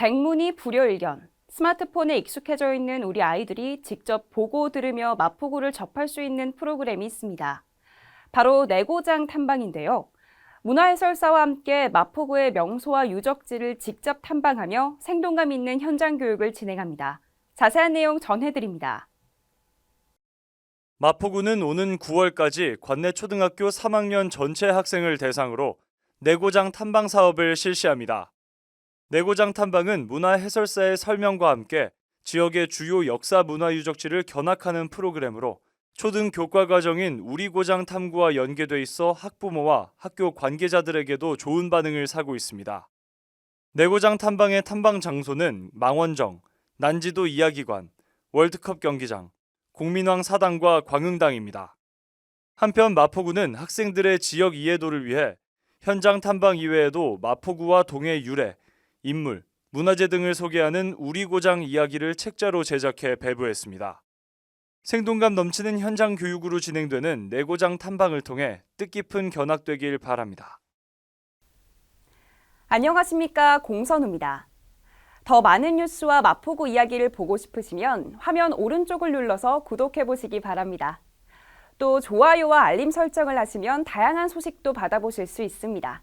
백문이 불여일견. 스마트폰에 익숙해져 있는 우리 아이들이 직접 보고 들으며 마포구를 접할 수 있는 프로그램이 있습니다. 바로 내고장 탐방인데요. 문화해설사와 함께 마포구의 명소와 유적지를 직접 탐방하며 생동감 있는 현장 교육을 진행합니다. 자세한 내용 전해드립니다. 마포구는 오는 9월까지 관내 초등학교 3학년 전체 학생을 대상으로 내고장 탐방 사업을 실시합니다. 내고장 탐방은 문화 해설사의 설명과 함께 지역의 주요 역사 문화 유적지를 견학하는 프로그램으로 초등 교과 과정인 우리 고장 탐구와 연계돼 있어 학부모와 학교 관계자들에게도 좋은 반응을 사고 있습니다. 내고장 탐방의 탐방 장소는 망원정, 난지도 이야기관, 월드컵 경기장, 공민왕 사당과 광흥당입니다. 한편 마포구는 학생들의 지역 이해도를 위해 현장 탐방 이외에도 마포구와 동해 유래, 인물, 문화재 등을 소개하는 우리 고장 이야기를 책자로 제작해 배부했습니다. 생동감 넘치는 현장 교육으로 진행되는 내고장 탐방을 통해 뜻깊은 견학되길 바랍니다. 안녕하십니까. 공선우입니다. 더 많은 뉴스와 마포구 이야기를 보고 싶으시면 화면 오른쪽을 눌러서 구독해 보시기 바랍니다. 또 좋아요와 알림 설정을 하시면 다양한 소식도 받아보실 수 있습니다.